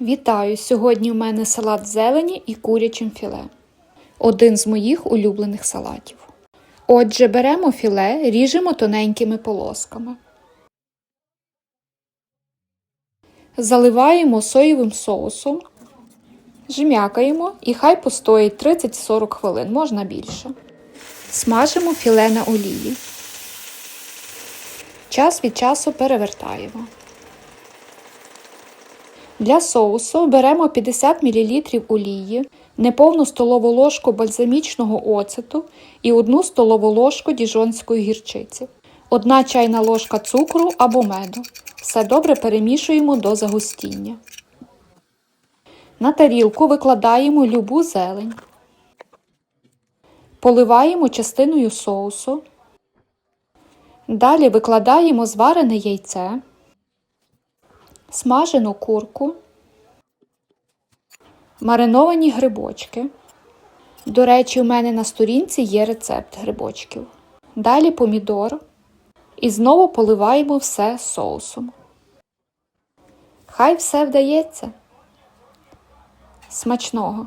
Вітаю! Сьогодні у мене салат зелені і курячим філе. Один з моїх улюблених салатів. Отже, беремо філе, ріжемо тоненькими полосками. Заливаємо соєвим соусом, жмякаємо і хай постоїть 30-40 хвилин, можна більше. Смажимо філе на олії. Час від часу перевертаємо. Для соусу беремо 50 мл олії, неповну столову ложку бальзамічного оцету і 1 столову ложку діжонської гірчиці, 1 чайна ложка цукру або меду. Все добре перемішуємо до загустіння. На тарілку викладаємо любу зелень. Поливаємо частиною соусу. Далі викладаємо зварене яйце смажену курку, мариновані грибочки. До речі, у мене на сторінці є рецепт грибочків. Далі помідор і знову поливаємо все соусом. Хай все вдається. Смачного!